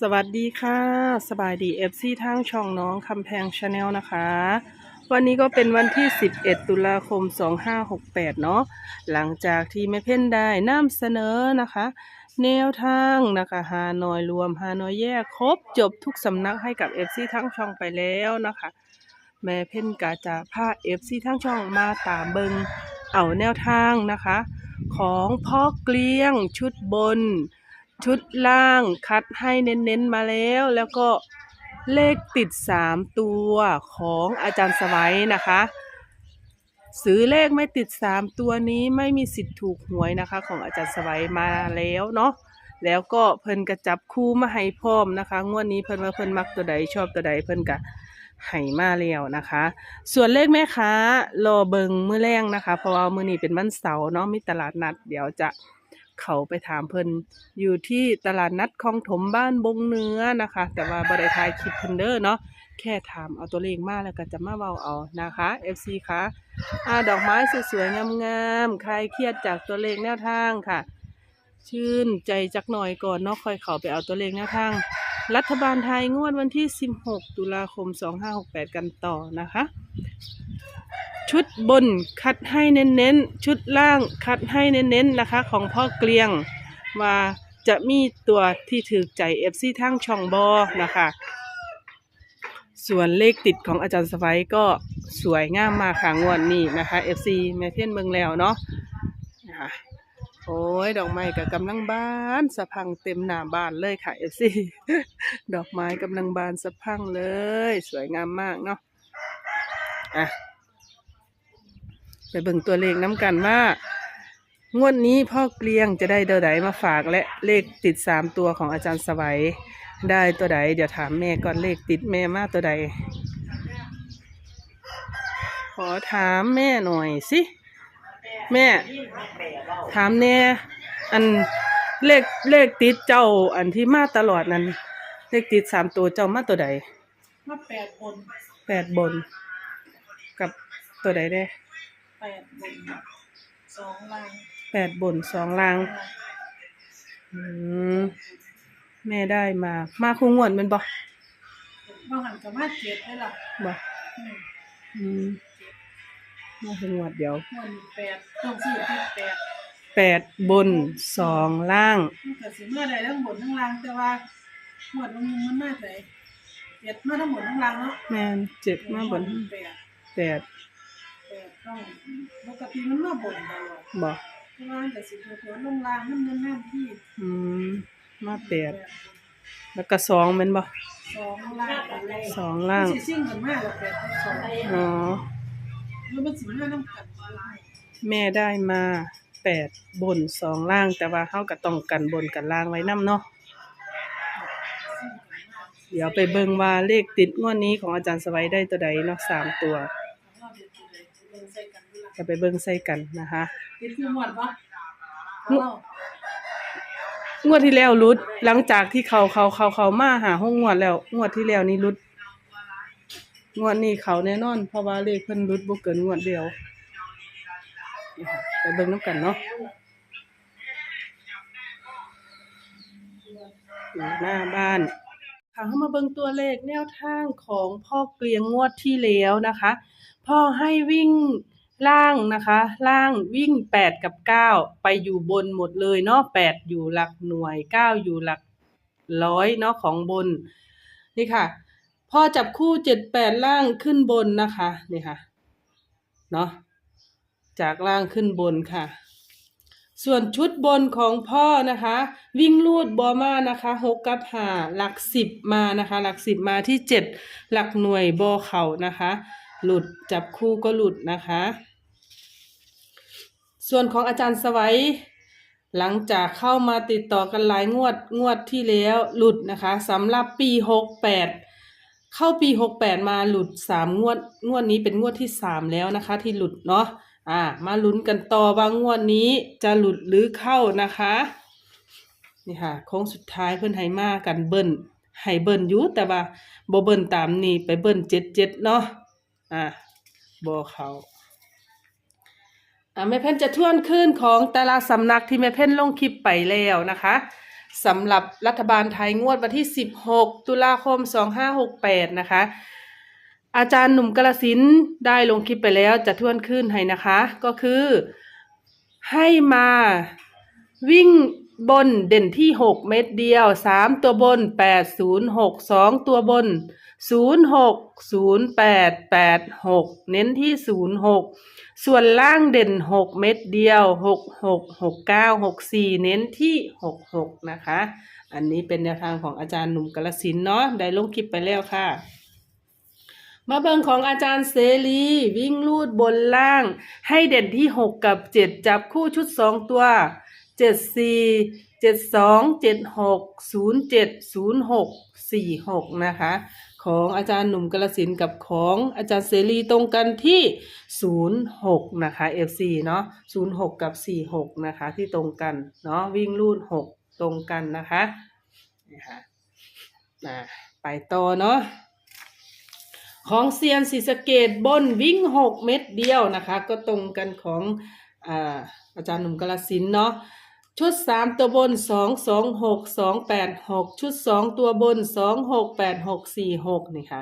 สวัสดีค่ะ สบายดีเอฟซีทางช่องน้องคำแพงชาแนลนะคะ วันนี้ก็เป็นวันที่ 11 ตุลาคม 2568 เนาะหลังจากที่แม่เพ่นได้นำเสนอนะคะ แนวทางนะคะฮานอยรวมฮานอยแยกครบจบทุกสำนักให้กับเอฟซีทั้งช่องไปแล้วนะคะ แม่เพ่นกาจะพาเอฟซีทั้งช่องมาตามเบิงเอาแนวทางนะคะ ของพ่อเกลี้ยงชุดบน ชุดล่างคัดให้เน้นๆมาแล้ว แล้วก็เลขติด 3 ตัวของอาจารย์สวัยนะคะ ซื้อเลขไม่ติด 3 ตัวนี้ไม่มีสิทธิ์ถูกหวยนะคะ ของอาจารย์สวัยมาแล้วเนาะแล้วก็เพิ่นกระจับคู่มาให้พร้อมนะคะ งวดนี้เพิ่นว่าเพิ่นมักตัวใดชอบตัวใดเพิ่นกะให้มาแล้วนะคะ ส่วนเลขแม่ค้ารอเบิงมื้อแรงนะคะ เพราะว่ามื้อนี้เป็นวันเสาร์เนาะมีตลาดนัด เดี๋ยวจะ เขาไปถามเพิ่นอยู่ที่ตลาดนัดคลองถมบ้านบงเนื้อนะคะ แต่ว่าบ่ได้ถ่ายคลิปเพิ่นเด้อเนาะแค่ถามเอาตัวเลขมาแล้วก็จะมาเว้าเอานะคะ FC คะอ่าดอกไม้สวยๆงามๆคลายเครียดจากตัวเลขแนวทางค่ะ ชื่นใจจักหน่อยก่อนเนาะค่อยเขาไปเอาตัวเลขแนวทาง รัฐบาลไทยงวดวันที่ 16 ตุลาคม 2568 กันต่อนะคะ ชุดบนคัดให้เน้นๆ ชุดล่างคัดให้เน้นๆนะคะ ของพ่อเกลียงว่าจะมีตัวที่ถือใจ FC ทั้งช่องบอนะคะ ส่วนเลขติดของอาจารย์สไฟก็สวยงามมากค่ะงวดนี้นะคะ FC แม่เพี้ยนเมืองแล้วเนาะนะคะโอ้ย ดอกไม้กับกำลังบานสะพังเต็มหน้าบ้านเลยค่ะ FC ดอกไม้กำลังบานสะพังเลย สวยงามมากเนาะอะ ไปเบิ่งตัวเลขน้ำกันว่างวดนี้พ่อเกลียงจะได้ตัวใดมาฝากและเลขติดสามตัวของอาจารย์สวัยได้ตัวใดเดี๋ยวถามแม่ก่อนเลขติดแม่มาตัวใด ขอถามแม่หน่อยสิ แม่ ถามแน่อันเลขเลขติดเจ้าอันที่มาตลอดนั้น เลขติดสามตัวเจ้ามาตัวใดมาแปดบนแปดบน กับตัวใดได้แปดบนสองล่างแปดบนสองล่าง อืมแม่ได้มา มาคงงวดแมันบ่บางหันกับมาเจ็ดได้ล่ะบ่อืมอืมมาคงงวดเดียวมันแปดต้องซื้อที่แปดแปดบนสองล่าง มันก็สิเมื่อใดทั้งบนทั้งล่างแต่ว่าหมดมันมันมาไหนเจ็ดมาทั้งบนทั้งล่างเนาะแม่นเจ็ดมาบนแปดแปดแป ดต้องปกติมันมาบนตลอดบ่เพราะว่าแต่สิเผื่อลงล่างมันนั่นนั่นที่อืมมาแปดแล้วก็สองแม่นบ่สองล่างกันเลยสองล่างสิซิ่งกันมากกว่าแปดสองอ๋อแล้วมันสิมาน้ำกัดแม่ได้มาแปดบนสองล่าง แต่ว่าเฮาก็ต้องกันบนกันล่างไว้นํเนาะเดี๋ยวไปเบิ่งว่าเลขติดงวดนี้ของอาจารย์สไว้ได้ตัวใดเนาะสามตัว จะไปเบิ่งใส่กันนะคะติดคือหมดปะงวดที่แล้วรุด หลังจากที่เขาเขาเขาเขามาหาห้องงวดแล้ว งวดที่แล้วนี่รุด งวดนี้เขาแน่นอน เพราะว่าเลขเพิ่นรุดบ่เกินงวดเดียวนี่ค่ะไปเบิ่งน้ำกันเนาะอยู่หน้าบ้านค่ะเข้ามาเบิ่งตัวเลขแนวทางของพ่อเกลียงงวดที่แล้วนะคะ พ่อให้วิ่ง ล่างนะคะ ล่างวิ่งแปดกับเก้าไปอยู่บนหมดเลยเนาะแปดอยู่หลักหน่วยเก้าอยู่หลักร้อยเนาะของบน นี่ค่ะพ่อจับคู่เจ็ดแปดล่างขึ้นบนนะคะ นี่ค่ะ เนาะจากล่างขึ้นบนค่ะ ส่วนชุดบนของพ่อนะคะ วิ่งลูดบอมานะคะหกกับหาหลักสิบมานะคะ หลักสิบมาที่เจ็ดหลักหน่วยบอเข่านะคะ หลุดจับคู่ก็หลุดนะคะ ส่วนของอาจารย์สวัยหลังจากเข้ามาติดต่อกันหลายงวดงวดที่แล้วหลุดนะคะสำหรับปีหกแปดเข้าปีหกแปดมาหลุดสามงวด งวดนี้เป็นงวดที่สามแล้วนะคะ ที่หลุดเนาะอ่า มาลุ้นกันต่อว่างวดนี้จะหลุดหรือเข้านะคะนี่ค่ะโค้งสุดท้ายเพิ่อนให้มากันเบิ้ลให้เบิ้ลอยู่แต่ว่าบ่เบิ้ลตามนี่ไปเบิ้ลเจ็ดเจ็ดเนาะอ่าบ่เขา แม่เพ่นจะทวนขึ้นของแต่ละสำนักที่แม่เพ่นลงคลิปไปแล้วนะคะสำหรับรัฐบาลไทยงวดวันที่ 16 ตุลาคม 2568 นะคะ อาจารย์หนุ่มกระสินได้ลงคลิปไปแล้วจะทวนขึ้นให้นะคะ ก็คือ ให้มาวิ่งบนเด่นที่ 6 เม็ดเดียว 3 ตัวบน 8 0 6 2 ตัวบน 0 6 0 8 8 6 เน้นที่ 0 6 ส่วนล่างเด่น 6 เม็ดเดียว 6 6 6 9 6 4 เน้นที่ 6 6 นะคะ อันนี้เป็นแนวทางของอาจารย์หนุ่มกระสินเนาะได้ลงคลิปไปแล้วค่ะ มาเบิงของอาจารย์เสรีวิ่งลูดบนล่าง ให้เด่นที่ 6 กับ 7 จับคู่ชุด 2 ตัว 74 72 76 07 06 46 นะคะ ของอาจารย์หนุ่มกระสินกับของอาจารย์เสรีตรงกันที่ 06 นะคะ FC เนาะ06 กับ 46 นะคะ ที่ตรงกันเนาะวิ่งลูด 6 ตรงกันนะคะนะคะอะไปต่อเนาะของเซียนศรีสะเกตบนวิ่งหกเม็ดเดียวนะคะ ก็ตรงกันของอาอาจารย์หนุ่มกาลสินเนาะ ชุดสามตัวบนสองสองหกสองแปดหกชุดสองตัวบนสองหกแปดหกสี่หกนี่ค่ะ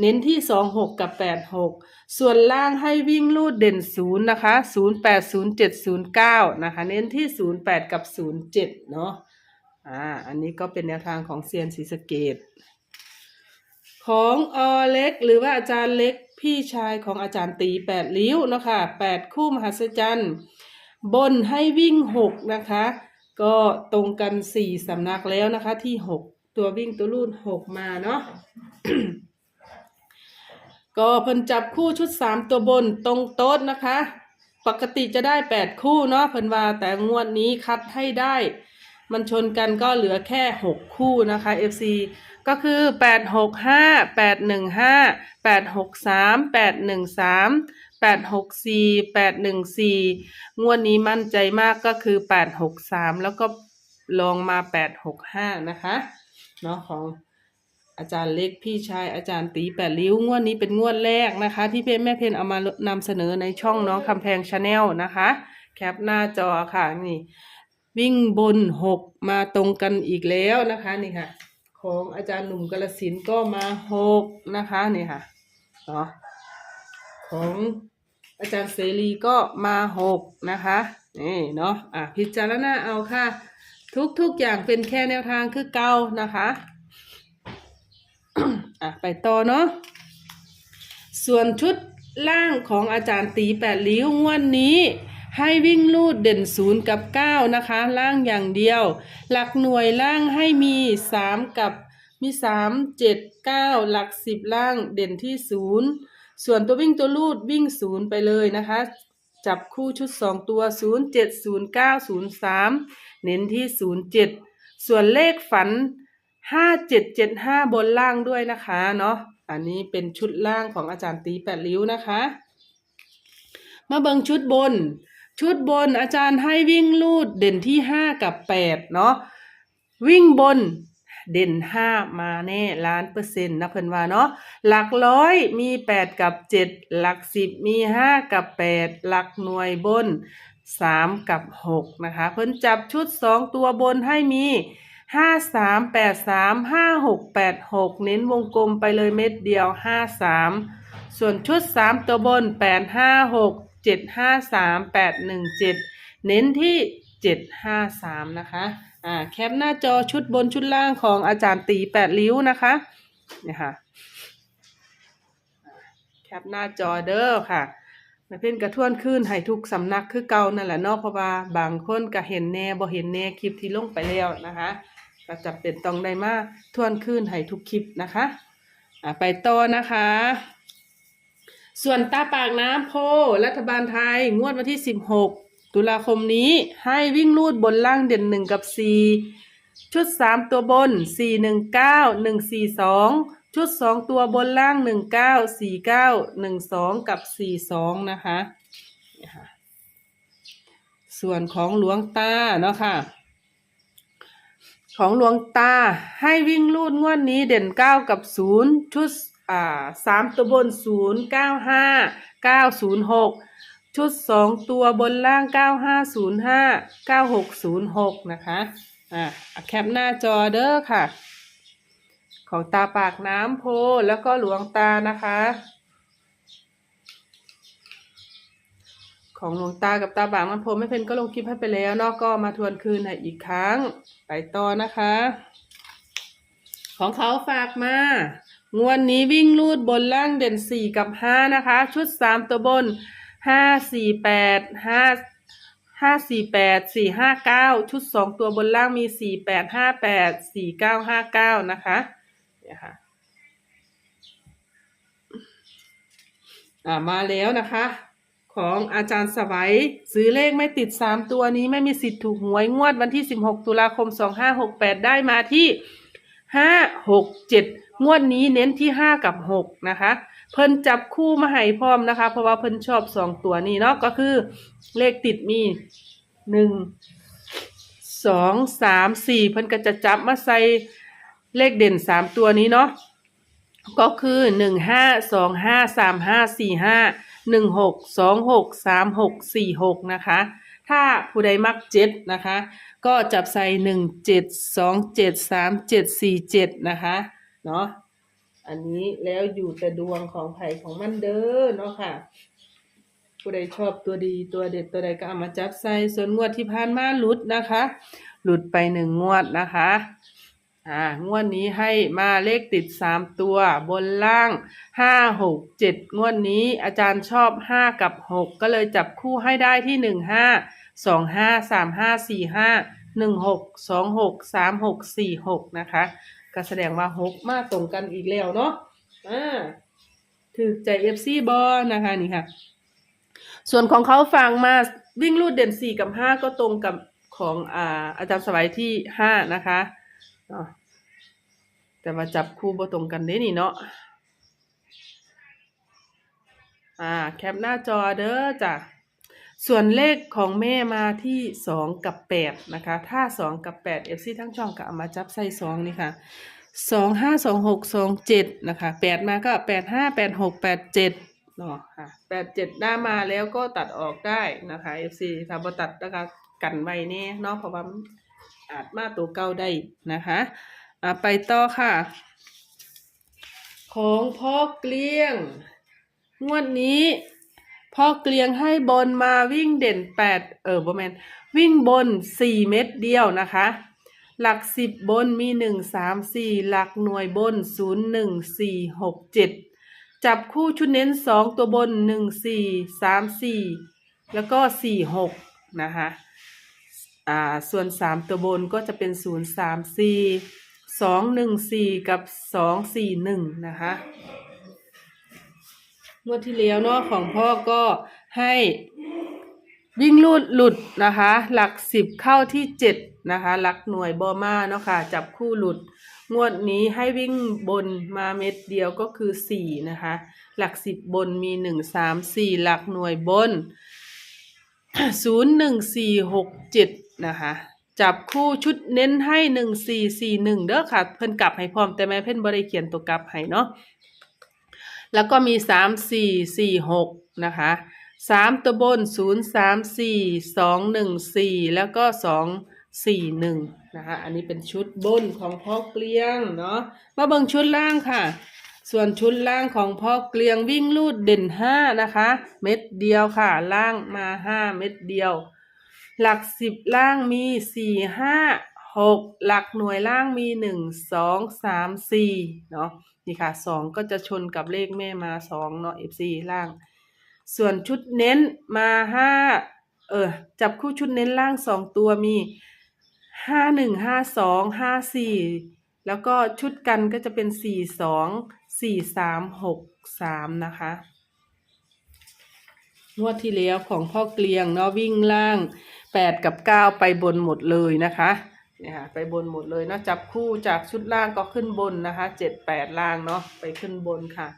เน้นที่สองหกกับแปดหกส่วนล่างให้วิ่งลูดเด่นศูนย์นะคะศูนย์แปดศูนย์เจ็ดศูนย์เก้านะคะ เน้นที่ศูนย์แปดกับศูนย์เจ็ดเนาะอ่าอันนี้ก็เป็นแนวทางของเซียนศรีสเกต ของอเล็กหรือว่าอาจารย์เล็กพี่ชายของอาจารย์ตีแปดลิ้วเนาะค่ะแปดคู่มหัศจรรย์ บนให้วิ่งหกนะคะ ก็ตรงกันสี่สำนักแล้วนะคะ ที่หกตัววิ่งตัวรูดหกมาเนาะก็เพิ่นจับคู่ชุดสามตัวบนตรงโต๊ดนะคะ ปกติจะได้แปดคู่เนาะเพิ่นว่าแต่งวดนี้คัดให้ได้ มันชนกันก็เหลือแค่หกคู่นะคะ FC ก็คือแปดหกห้าแปดหนึ่งห้าแปดหกสามแปดหนึ่งสาม แปดหกสี่แปดหนึ่งสี่งวดนี้มั่นใจมากก็คือแปดหกสามแล้วก็ลองมาแปดหกห้านะคะเนาะของอาจารย์เล็กพี่ชายอาจารย์ตีแปดริ้วงวดนี้เป็นงวดแรกนะคะ ที่เพนแม่เพนเอามานำเสนอในช่องน้องคำแพงชาแนลนะคะ แคปหน้าจอค่ะนี่ วิ่งบนหกมาตรงกันอีกแล้วนะคะนี่ค่ะ ของอาจารย์หนุ่มกาลสินก็มาหกนะคะนี่ค่ะเนาะของ อาจารย์เสรีก็มาหกนะคะนี่เนาะอะพิจารณาเอาค่ะ ทุกๆอย่างเป็นแค่แนวทางคือเก่านะคะอะไปต่อเนาะส่วนชุดล่างของอาจารย์ตีแปดลิ้วงวดนี้ให้วิ่งลูดเด่นศูนย์กับเก้านะคะ ล่างอย่างเดียว หลักหน่วยล่างให้มีสามกับมีสามเจ็ดเก้าหลักสิบล่างเด่นที่ศูนย์ ส่วนตัววิ่งตัวลูดวิ่งศูนย์ไปเลยนะคะ จับคู่ชุดสองตัวศูนย์เจ็ดศูนย์เก้าศูนย์สามเน้นที่ศูนย์เจ็ดส่วนเลขฝันห้าเจ็ดเจ็ดห้าบนล่างด้วยนะคะเนาะอันนี้เป็นชุดล่างของอาจารย์ตีแปดริ้วนะคะ มาเบิงชุดบน ชุดบนอาจารย์ให้วิ่งลูดเด่นที่ห้ากับแปดเนาะวิ่งบน เด่นห้ามาแน่ล้านเปอร์เซ็นต์นะเพิ่นว่าเนาะหลักร้อยมีแปดกับเจ็ดหลักสิบมีห้ากับแปดหลักหน่วยบนสามกับหกนะคะ เพิ่นจับชุดสองตัวบนให้มีห้าสามแปดสามห้าหกแปดหกเน้นวงกลมไปเลยเม็ดเดียวห้าสามส่วนชุดสามตัวบนแปดห้าหกเจ็ดห้าสามแปดหนึ่งเจ็ดเน้นที่เจ็ดห้าสามนะคะ อ่าแคปหน้าจอชุดบนชุดล่างของอาจารย์ตีแปดริ้วนะคะเนี่ยค่ะแคปหน้าจอเด้อค่ะแม่เพ่นกระท่วนขึ้นให้ทุกสำนักคือเก่านั่นแหละเนอกเพราะว่าบางคนก็เห็นแน่บ่เห็นแน่คลิปที่ลงไปแล้วนะคะก็จำเป็นต้องได้มาท่วนขึ้นให้ทุกคลิปนะคะอ่าไปต่อนะคะ ส่วนตาปากน้ำโพรัฐบาลไทยงวดวันที่16 ตุลาคมนี้ให้วิ่งลูดบนล่างเด่นหนึ่งกับ4ชุด3ตัวบน4 1 9 1 4 2ชุด2ตัวบนล่าง1 9 4 9 1 2กับ4 2นะคะนี่ค่ะคะส่วนของหลวงตาเนาะค่ะ ของหลวงตาให้วิ่งลูดงวดนี้เด่นเก้ากับศูนย์ชุดอ่าสามตัวบนศูนย์เก้าห้าเก้าศูนย์หก ชุดสองตัวบนล่างเก้าห้าศูนย์ห้าเก้าหกศูนย์หกนะคะ อะแคปหน้าจอเด้อค่ะ ของตาปากน้ำโพแล้วก็หลวงตานะคะ ของหลวงตากับตาบางมันโพไม่เป็นก็ลงคลิปให้ไปแล้วเนาะก็มาทวนคืนให้อีกครั้งไปต่อนะคะ ของเขาฝากมางวดนนี้วิ่งลูดบนล่างเด่นสี่กับห้านะคะ ชุดสามตัวบน ห้าสี่แปดห้าห้าสี่แปดสี่ห้าเก้าชุดสองตัวบนล่างมีสี่แปดห้าแปดสี่เก้าห้าเก้านะคะเนี่ยค่ะอ่ามาแล้วนะคะ ของอาจารย์สวัยซื้อเลขไม่ติดสามตัวนี้ไม่มีสิทธิ์ถูกหวยงวดวันที่สิบหกตุลาคมสองห้าหกแปดได้มาที่ห้าหกเจ็ดงวดนี้เน้นที่ห้ากับหกนะคะ เพิ่นจับคู่มาให้พร้อมนะคะ เพราะว่าเพิ่นชอบสองตัวนี้เนาะก็คือเลขติดมีหนึ่งสองสามสี่เพิ่นก็จะจับมาใส่เลขเด่นสามตัวนี้เนาะก็คือหนึ่งห้าสองห้าสามห้าสี่ห้าหนึ่งหกสองหกสามหกสี่หกนะคะ ถ้าผู้ใดมักเจ็ดนะคะ ก็จับใส่หนึ่งเจ็ดสองเจ็ดสามเจ็ดสี่เจ็ดนะคะเนาะ อันนี้แล้วอยู่แต่ดวงของไผ่ของมันเด้อเนาะค่ะ ผู้ใดชอบตัวดีตัวเด็ดตัวใดก็เอามาจับใส่ส่วนงวดที่ผ่านมาหลุดนะคะ หลุดไปหนึ่งงวดนะคะ อ่างวดนี้ให้มาเลขติดสามตัวบนล่างห้าหกเจ็ดงวดนี้อาจารย์ชอบห้ากับหกก็เลยจับคู่ให้ได้ที่หนึ่งห้าสองห้าสามห้าสี่ห้าหนึ่งหกสองหกสามหกสี่หกนะคะ ก็แสดงว่าหกมาตรงกันอีกแล้วเนาะอ่าถือใจเอฟซีบอนะคะนี่ค่ะ ส่วนของเขาฟังมาวิ่งรูดเด่นสี่กับห้าก็ตรงกับของอ่าอาจารย์สวัยที่ห้านะคะเนาะแต่มาจับคู่บ่ตรงกันเด้นี่เนาะอ่า แคปหน้าจอเด้อจ้ะ ส่วนเลขของแม่มาที่สองกับแปดนะคะ ถ้าสองกับแปดเอฟซีทั้งช่องก็เอามาจับใส่สองนี่ค่ะสองห้าสองหกสองเจ็ดนะคะแปดมาก็แปดห้าแปดหกแปดเจ็ดเนาะค่ะแปดเจ็ดได้มาแล้วก็ตัดออกได้นะคะ FC ถ้าบ่ตัดแล้วก็กันไว้แน่เนาะเพราะว่าอาจมาตัวเก่าได้นะคะอะไปต่อค่ะ ของพ่อเกลี้ยง งวดนี้ พ่อเกลียงให้บนมาวิ่งเด่นแปดเออโบแมนวิ่งบนสี่เม็ดเดียวนะคะ หลักสิบบนมีหนึ่งสามสี่หลักหน่วยบนศูนย์หนึ่งสี่หกเจ็ดจับคู่ชุดเน้นสองตัวบนหนึ่งสี่สามสี่แล้วก็สี่หกนะคะอ่าส่วนสามตัวบนก็จะเป็นศูนย์สามสี่สองหนึ่งสี่กับสองสี่หนึ่งนะคะ งวดที่แล้วเนาะของพ่อก็ให้วิ่งลูดหลุดนะคะ หลักสิบเข้าที่เจ็ดนะคะ หลักหน่วยบอมาเนาะค่ะ จับคู่หลุด งวดนี้ให้วิ่งบนมาเม็ดเดียวก็คือสี่นะคะ หลักสิบบนมีหนึ่งสามสี่หลักหน่วยบนศูนย์หนึ่งสี่หกเจ็ดนะคะจับคู่ชุดเน้นให้หนึ่งสี่สี่หนึ่งเด้อค่ะ เพิ่นกลับให้พร้อมแต่แม่เพิ่นบ่ได้เขียนตัวกลับให้เนาะ แล้วก็มีสามสี่สี่หกนะคะสามตัวบนศูนย์สามสี่สองหนึ่งสี่แล้วก็สองสี่หนึ่งนะคะอันนี้เป็นชุดบนของพ่อเกลียงเนาะมาเบิ่งชุดล่างค่ะ ส่วนชุดล่างของพ่อเกลียงวิ่งลูดเด่นห้านะคะ เม็ดเดียวค่ะ ล่างมาห้าเม็ดเดียว หลักสิบล่างมีสี่ห้า หกหลักหน่วยล่างมีหนึ่งสองสามสี่เนาะนี่ค่ะสองก็จะชนกับเลขแม่มาสองเนาะเอฟซีล่าง ส่วนชุดเน้นมาห้าเออจับคู่ชุดเน้นล่างสองตัวมีห้าหนึ่งห้าสองห้าสี่แล้วก็ชุดกันก็จะเป็นสี่สองสี่สามหกสามนะคะงวดที่แล้วของพ่อเกลียงเนาะวิ่งล่างแปดกับเก้าไปบนหมดเลยนะคะ เนี่ยค่ะไปบนหมดเลยเนาะจับคู่จากชุดล่างก็ขึ้นบนนะคะเจ็ดแปดล่างเนาะไปขึ้นบนค่ะ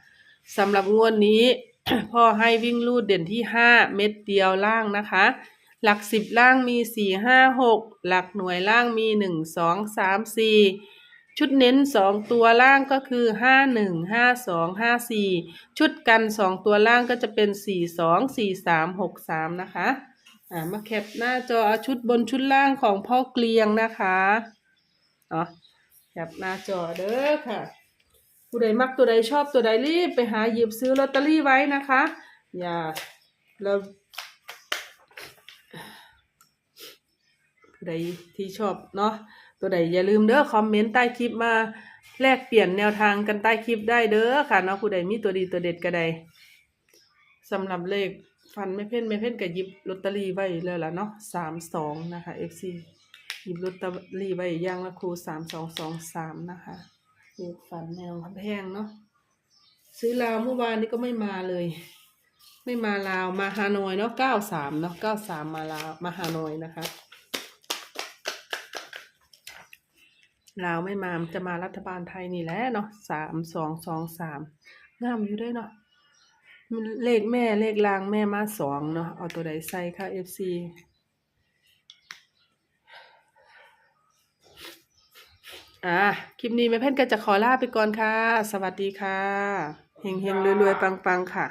สำหรับงวดนี้ พ่อให้วิ่งลูดเด่นที่ห้าเม็ดเดียวล่างนะคะ หลักสิบล่างมีสี่ห้าหกหลักหน่วยล่างมีหนึ่งสองสามสี่ชุดเน้นสองตัวล่างก็คือห้าหนึ่งห้าสองห้าสี่ชุดกันสองตัวล่างก็จะเป็นสี่สองสี่สามหกสามนะคะ อ่ามาแคปหน้าจอชุดบนชุดล่างของพ่อเกลียงนะคะเนาะแคปหน้าจอเด้อค่ะ ผู้ใดมักตัวใดชอบตัวใดรีบไปหาหยิบซื้อลอตเตอรี่ไว้นะคะ อย่าเราผู้ใดที่ชอบเนาะตัวใดอย่าลืมเด้อคอมเมนต์ใต้คลิปมาแลกเปลี่ยนแนวทางกันใต้คลิปได้เด้อค่ะเนาะผู้ใดมีตัวดีตัวเด็ดก็ได้สำหรับเลข ฟันไม่เพ่นไม่เพ่นก็หยิบลอตเตอรี่ไว้แล้วล่ะเนาะสามสองนะคะ FC หยิบลอตเตอรี่ไว้ย่างละครูสามสองสองสามนะคะเลขฝันแนวแพงเนาะซื้อลาวเมื่อวานนี้ก็ไม่มาเลย ไม่มาลาวมาฮานอยเนาะเก้าสามเนาะเก้าสามมาลาวมาฮานอยนะคะลาวไม่มาจะมารัฐบาลไทยนี่แหละเนาะสามสองสองสามงามอยู่ด้วยเนาะ เลขแม่เลขลางแม่มาสองเนาะเอาตัวใดใส่ค่ะ FC อ่าคลิปนี้แม่เพ่นก็จะขอลาไปก่อนค่ะ สวัสดีค่ะเฮงเฮงรวยๆ ปัง ๆ ค่ะ